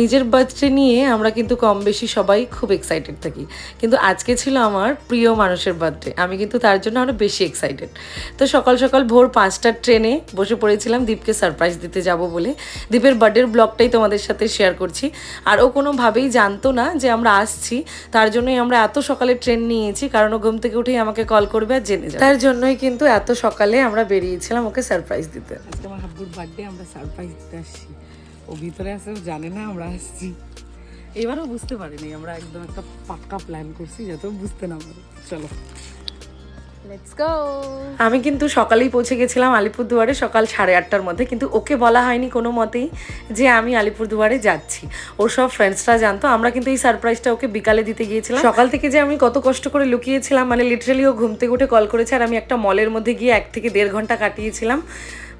নিজের বার্থডে নিয়ে আমরা কিন্তু কম বেশি সবাই খুব এক্সাইটেড থাকি। কিন্তু আজকে ছিল আমার প্রিয় মানুষের বার্থডে আমি কিন্তু তার জন্য আরও বেশি এক্সাইটেড তো সকাল সকাল ভোর পাঁচটার ট্রেনে বসে পড়েছিলাম দীপকে সারপ্রাইজ দিতে যাব বলে। দীপের বার্থডের ব্লগটাই তোমাদের সাথে শেয়ার করছি। আর ও কোনোভাবেই জানতো না যে আমরা আসছি তার জন্যই আমরা এত সকালে ট্রেন নিয়েছি কারণ ও ঘুম থেকে উঠেই আমাকে কল করবে আর জেনে যাবে। তার জন্যই কিন্তু এত সকালে আমরা বেরিয়েছিলাম ওকে সারপ্রাইজ দিতে। আজকে আমার হাব্বুর বার্থডে আমরা সারপ্রাইজ দিতে আসছি। ও ভিতরে আছে, ও জানে না আমরা আসছি। এবারও বুঝতে পারিনি, আমরা একদম একটা পাক্কা প্ল্যান করছি যাতে বুঝতে না পারে। চলো। আমি কিন্তু সকালেই পৌঁছে গেছিলাম আলিপুরদুয়ারে, সকাল সাড়ে আটটার মধ্যে, কিন্তু ওকে বলা হয়নি কোনো মতেই যে আমি আলিপুরদুয়ারে যাচ্ছি। ওর সব ফ্রেন্ডসরা জানতো, আমরা কিন্তু এই সারপ্রাইজটা ওকে বিকালে দিতে গিয়েছিলাম। সকাল থেকে যে আমি কত কষ্ট করে লুকিয়েছিলাম মানে লিটারালি ও ঘুম থেকে উঠে কল করেছে, আর আমি একটা মলের মধ্যে গিয়ে এক থেকে দেড় ঘণ্টা কাটিয়েছিলাম।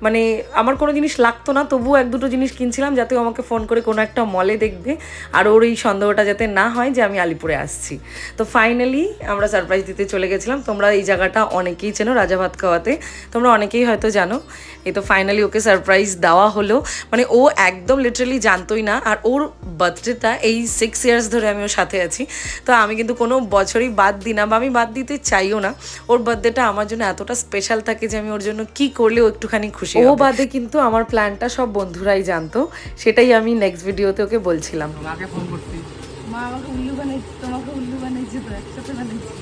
মানে আমার কোনো জিনিস লাগতো না, তবুও এক দুটো জিনিস কিনছিলাম যাতে আমাকে ফোন করে কোনো একটা মলে দেখবে। আর ওর এই সন্দেহটা যাতে না হয় যে আমি আলিপুরে আসছি। তো ফাইনালি আমরা সারপ্রাইজ দিতে চলে গেছিলাম। তোমরা এই জায়গাটা অনেকেই চেনো, রাজা ভাত খাওয়াতে। তোমরা অনেকেই হয়তো জানো। এই তো ফাইনালি ওকে সারপ্রাইজ দেওয়া হলো। মানে ও একদম লিটারালি জানতোই না। আর ওর বার্থডেটা এই সিক্স ইয়ার্স ধরে আমি ওর সাথে আছি। তো আমি কিন্তু কোনো বছরই বাদ দিই না বা আমি বাদ দিতে চাইও না। ওর বার্থডেটা আমার জন্য এতটা স্পেশাল থাকে যে আমি ওর জন্য কি করলে একটুখানি খুশি ও বাদে কিন্তু আমার প্ল্যানটা সব বন্ধুরাই জানতো। সেটাই আমি নেক্সট ভিডিওতে ওকে বলছিলাম। মাকে ফোন করতে মা আমাকে উল্লু বানাইছে তোমাকে উল্লু বানাইছে তো একসাথে বানাইছি।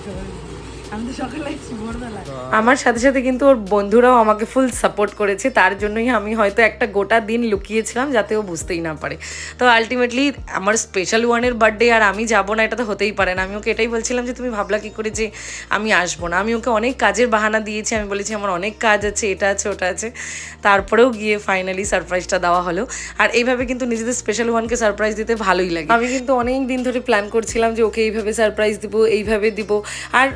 আমার সাথে সাথে কিন্তু ওর বন্ধুরাও আমাকে ফুল সাপোর্ট করেছে তার জন্যই আমি হয়তো একটা গোটা দিন লুকিয়েছিলাম যাতে ও বুঝতেই না পারে। তো আলটিমেটলি আমার স্পেশাল ওয়ানের বার্থডে আর আমি যাব না এটা তো হতেই পারে না। আমি ওকে এটাই বলছিলাম যে তুমি ভাবলা কি করে যে আমি আসব না? আমি ওকে অনেক কাজের বাহানা দিয়েছি আমি বলেছি আমার অনেক কাজ আছে এটা আছে ওটা আছে। তারপরেও গিয়ে ফাইনালি সারপ্রাইজটা দেওয়া হলো। আর এইভাবে কিন্তু নিজেদের স্পেশাল ওয়ানকে সারপ্রাইজ দিতে ভালোই লাগে। আমি কিন্তু অনেক দিন ধরে প্ল্যান করছিলাম যে ওকে এইভাবে সারপ্রাইজ দিব এইভাবে দিব। আর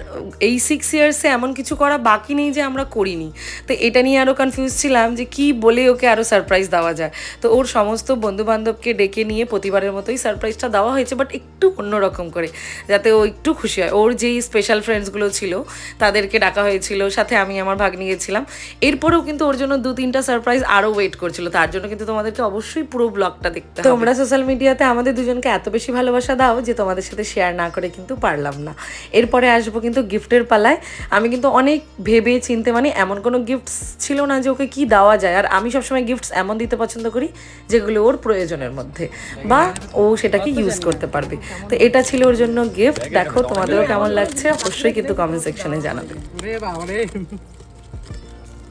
এই সিক্স ইয়ার্সে এমন কিছু করা বাকি নেই যে আমরা করিনি। তো এটা নিয়ে আরও কনফিউজ ছিলাম যে কি বলে ওকে আরও সারপ্রাইজ দেওয়া যায়। তো ওর সমস্ত বন্ধু বান্ধবকে ডেকে নিয়ে প্রতিবারের মতোই সারপ্রাইজটা দেওয়া হয়েছে বাট একটু অন্যরকম করে, যাতে ও একটু খুশি হয়। ওর যেই স্পেশাল ফ্রেন্ডসগুলো ছিল, তাদেরকে ডাকা হয়েছিল, সাথে আমি আমার ভাগ্নি গেছিলাম এরপরেও কিন্তু ওর জন্য দু তিনটা সারপ্রাইজ আরও ওয়েট করছিল। তার জন্য কিন্তু তোমাদেরকে অবশ্যই পুরো ব্লগটা দেখতে তোমরা সোশ্যাল মিডিয়াতে আমাদের দুজনকে এত বেশি ভালোবাসা দাও যে তোমাদের সাথে শেয়ার না করে কিন্তু পারলাম না। এরপরে আসব কিন্তু গিফটের পালায়। আমি কিন্তু অনেক ভেবে চিনতে মানে এমন কোনো গিফটস ছিল না যে ওকে কি দেওয়া যায়। আর আমি সবসময় গিফটস এমন দিতে পছন্দ করি যেগুলো ওর প্রয়োজনের মধ্যে বা ও সেটাকে ইউজ করতে পারবে। তো এটা ছিল ওর জন্য গিফট দেখো তোমাদেরও কেমন লাগছে? অবশ্যই কিন্তু কমেন্ট সেকশনে জানাবে। রে বাবা রে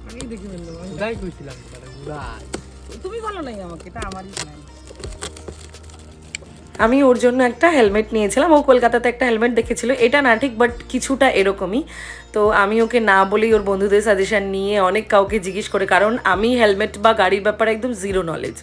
আগেই দেখে ফেলল উদাই কইছিলাম উদাই তুমি বলো নাই আমাকে এটা আমারই আমি ওর জন্য একটা হেলমেট নিয়েছিলাম। ও কলকাতাতে একটা হেলমেট দেখেছিল। এটা না ঠিক বাট কিছুটা এরকমই। তো আমি ওকে না বলেই ওর বন্ধুদের সাজেশন নিয়ে অনেক কাউকে জিজ্ঞেস করে, কারণ আমি হেলমেট বা গাড়ির ব্যাপারে একদম জিরো নলেজ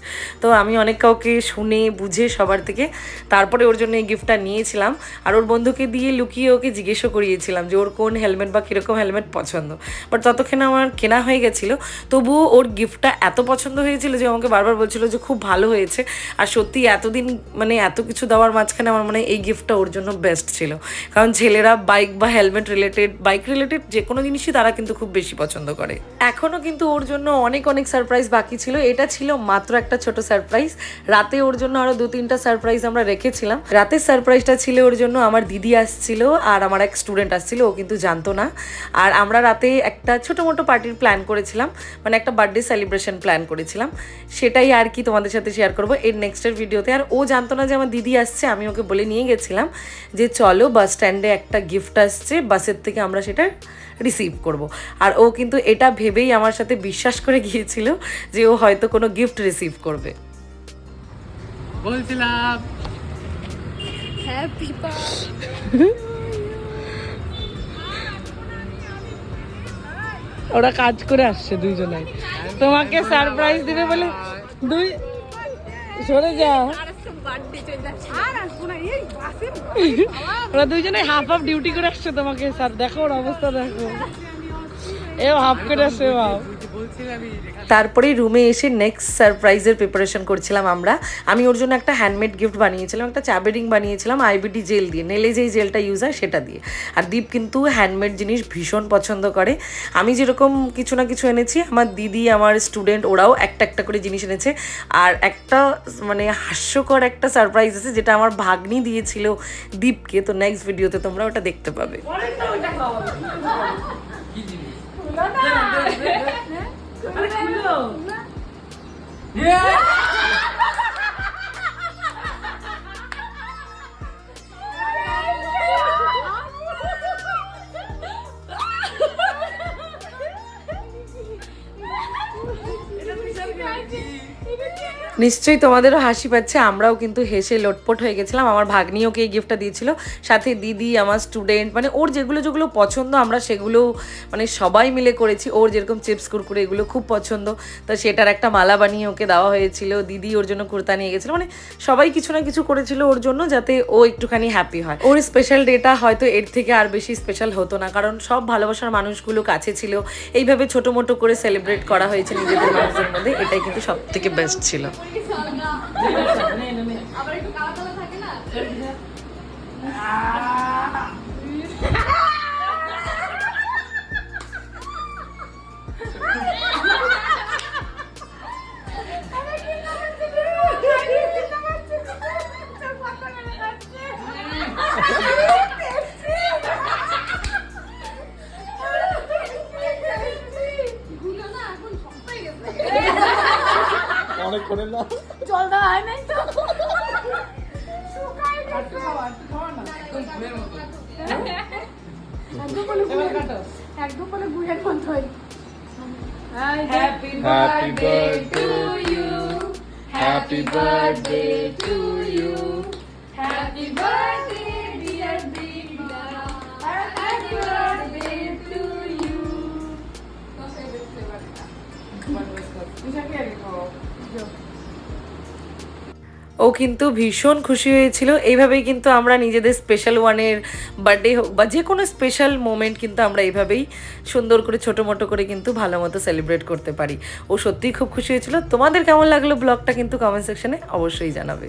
তো আমি অনেক কাউকে শুনে, বুঝে সবার থেকে তারপরে ওর জন্য এই গিফটটা নিয়েছিলাম। আর ওর বন্ধুকে দিয়ে লুকিয়ে ওকে জিজ্ঞেসও করিয়েছিলাম যে ওর কোন হেলমেট বা কীরকম হেলমেট পছন্দ। বাট ততক্ষণে আমার কেনা হয়ে গেছিল। তবুও ওর গিফটটা এত পছন্দ হয়েছিল যে আমাকে বারবার বলছিল যে খুব ভালো হয়েছে। আর সত্যি এতদিন মানে এত কিছু দেওয়ার মাঝখানে আমার মনে হয় এই গিফটটা ওর জন্য বেস্ট ছিল। কারণ ছেলেরা বাইক বা হেলমেট রিলেটেড বাইক রিলেটেড যে কোনো জিনিসই তারা কিন্তু খুব বেশি পছন্দ করে। এখনও কিন্তু ওর জন্য অনেক অনেক সারপ্রাইজ বাকি ছিল। এটা ছিল মাত্র একটা ছোট সারপ্রাইজ রাতে ওর জন্য আরও দু, তিনটা সারপ্রাইজ আমরা রেখেছিলাম। রাতের সারপ্রাইজটা ছিল ওর জন্য আমার দিদি আসছিল আর আমার এক স্টুডেন্ট আসছিল, ও কিন্তু জানতো না। আর আমরা রাতে একটা ছোটো মোটো পার্টির প্ল্যান করেছিলাম মানে একটা বার্থডে সেলিব্রেশন প্ল্যান করেছিলাম। সেটাই আর কি তোমাদের সাথে শেয়ার করব এর নেক্সটের ভিডিওতে আর ও জানতো না যে আমার দিদি আসছে, আমি ওকে বলে নিয়ে গেছিলাম যে চলো বাস স্ট্যান্ডে একটা গিফট আসছে বাসের থেকে আমরা সেটা রিসিভ করব। আর ও কিন্তু এটা ভেবেই আমার সাথে বিশ্বাস করে গিয়েছিল যে ও হয়তো কোনো গিফট রিসিভ করবে। বলছিলাম। হ্যাপি ওরা কাজ করে আসছে দুইজনে তোমাকে সারপ্রাইজ দিবে বলে দুই সরে যাও। ওরা দুইজনে হাফ হাফ ডিউটি করে আসছে তোমাকে, স্যার, দেখো ওর অবস্থা, দেখো। এও হাফ করে আসছে বাও তারপরে রুমে এসে নেক্সট সারপ্রাইজের প্রিপারেশন করছিলাম আমরা। আমি ওর জন্য একটা হ্যান্ডমেড গিফট বানিয়েছিলাম একটা চাবি রিং বানিয়েছিলাম আইবিডি জেল দিয়ে নেলে যেই জেলটা ইউজ হয় সেটা দিয়ে। আর দীপ কিন্তু হ্যান্ডমেড জিনিস ভীষণ পছন্দ করে। আমি যেরকম কিছু না কিছু এনেছি আমার দিদি আমার স্টুডেন্ট ওরাও একটা একটা করে জিনিস এনেছে। আর একটা মানে হাস্যকর একটা সারপ্রাইজ আছে যেটা আমার ভাগ্নি দিয়েছিল দীপকে। তো নেক্সট ভিডিওতে তোমরা ওটা দেখতে পাবে। আরে খুলো এটা তুমি সব নিশ্চয়ই তোমাদেরও হাসি পাচ্ছে, আমরাও কিন্তু হেসে লোটপট হয়ে গেছিলাম। আমার ভাগ্নি ওকে এই গিফটটা দিয়েছিল। সাথে দিদি, আমার স্টুডেন্ট মানে ওর যেগুলো যেগুলো পছন্দ, আমরা সেগুলো মানে সবাই মিলে করেছি। ওর যেরকম চিপস কুরকুরে এগুলো খুব পছন্দ। তো সেটার একটা মালা বানিয়ে ওকে দেওয়া হয়েছিল। দিদি ওর জন্য কুর্তা নিয়ে গেছিল। মানে সবাই কিছু না কিছু করেছিল ওর জন্য যাতে ও একটুখানি হ্যাপি হয়। ওর স্পেশাল ডেটা হয়তো এর থেকে আর বেশি স্পেশাল হতো না। কারণ সব ভালোবাসার মানুষগুলো কাছে ছিল। এইভাবে ছোট মোটো করে সেলিব্রেট করা হয়েছে নিজেদের মানুষদের মধ্যে। এটাই কিন্তু সব থেকে বেস্ট ছিল। আবার একটু কালা কালা থাকে না? অনেক করে না জল দেওয়া হয় নাই তো। একদম বলে গুড়ের- মতো। Happy birthday to you happy birthday to you Happy birthday, ও কিন্তু ভীষণ খুশি হয়েছিল। এইভাবেই কিন্তু আমরা নিজেদের স্পেশাল ওয়ানের বার্থডে হোক বা যে কোনো স্পেশাল মোমেন্ট কিন্তু আমরা এইভাবেই সুন্দর করে, ছোটো মোটো করে কিন্তু ভালো মতো সেলিব্রেট করতে পারি। ও সত্যিই খুব খুশি হয়েছিল। তোমাদের কেমন লাগল ব্লগটা কিন্তু কমেন্ট সেকশানে অবশ্যই জানাবে।